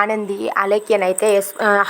ఆనంది అలేఖ్యనైతే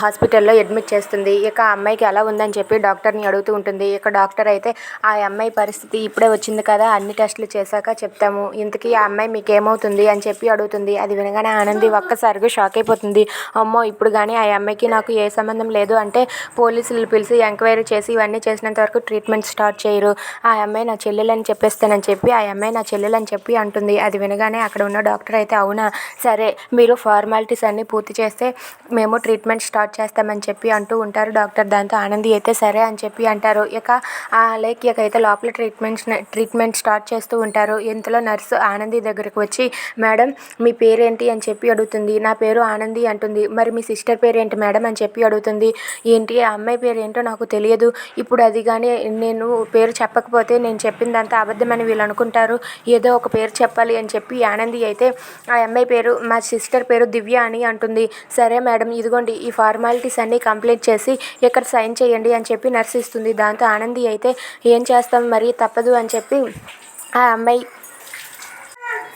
హాస్పిటల్లో అడ్మిట్ చేస్తుంది. ఇక ఆ అమ్మాయికి ఎలా ఉందని చెప్పి డాక్టర్ని అడుగుతూ ఉంటుంది. ఇక డాక్టర్ అయితే ఆ అమ్మాయి పరిస్థితి ఇప్పుడే వచ్చింది కదా అన్ని టెస్టులు చేశాక చెప్తాము. ఇంతకీ ఆ అమ్మాయి మీకు ఏమవుతుంది అని చెప్పి అడుగుతుంది. అది వినగానే ఆనంది ఒక్కసారిగా షాక్ అయిపోతుంది. అమ్మో ఇప్పుడు కానీ ఆ అమ్మాయికి నాకు ఏ సంబంధం లేదు అంటే పోలీసులు పిలిచి ఎంక్వైరీ చేసి ఇవన్నీ చేసినంత వరకు ట్రీట్మెంట్ స్టార్ట్ చేయరు. ఆ అమ్మాయి నా చెల్లెలని చెప్పేస్తానని చెప్పి ఆ అమ్మాయి నా చెల్లెలని చెప్పి అంటుంది. అది వినగానే అక్కడ ఉన్న డాక్టర్ అయితే అవునా? సరే మీరు ఫార్మాలిటీస్ అన్నీ పూర్తి చేస్తే మేము ట్రీట్మెంట్ స్టార్ట్ చేస్తామని చెప్పి అంటూ ఉంటారు. డాక్టర్ దాంతో ఆనంది అయితే సరే అని చెప్పి అంటారు. ఇక ఆ ఇక అయితే లోపల ట్రీట్మెంట్ ట్రీట్మెంట్ స్టార్ట్ చేస్తూ ఉంటారు. ఇంతలో నర్సు ఆనంది దగ్గరకు వచ్చి మేడం మీ పేరేంటి? అని చెప్పి అడుగుతుంది. నా పేరు ఆనంది అంటుంది. మరి మీ సిస్టర్ పేరేంటి మేడం? అని చెప్పి అడుగుతుంది. ఏంటి ఆ అమ్మాయి పేరు ఏంటో నాకు తెలియదు. ఇప్పుడు అది కానీ నేను పేరు చెప్పకపోతే నేను చెప్పిందంతా అబద్ధమని వీళ్ళు అనుకుంటారు. ఏదో ఒక పేరు చెప్పాలి అని చెప్పి ఆనంది అయితే ఆ అమ్మాయి పేరు మా సిస్టర్ పేరు దివ్య అని అంటుంది. సరే మేడం ఇదిగోండి ఈ ఫార్మాలిటీస్ అన్నీ కంప్లీట్ చేసి ఇక్కడ సైన్ చేయండి అని చెప్పి నర్స్ ఇస్తుంది. దాంతో ఆనంది అయితే ఏం చేస్తాం మరి? తప్పదు అని చెప్పి ఆ అమ్మాయి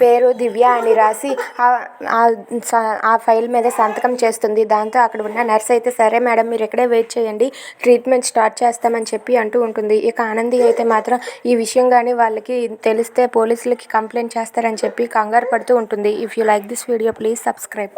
పేరు దివ్య అని రాసి ఆ- స- ఆ ఫైల్ మీద సంతకం చేస్తుంది. దాంతో అక్కడ ఉన్న నర్స్ అయితే సరే మేడం మీరు ఇక్కడే వెయిట్ చేయండి. ట్రీట్మెంట్ స్టార్ట్ చేస్తామని చెప్పి అంటూ ఉంటుంది. ఇక ఆనంది అయితే మాత్రం ఈ విషయం కానీ వాళ్ళకి తెలిస్తే పోలీసులకి కంప్లైంట్ చేస్తారని చెప్పి కంగారు పడుతూ ఉంటుంది. If you like this video please subscribe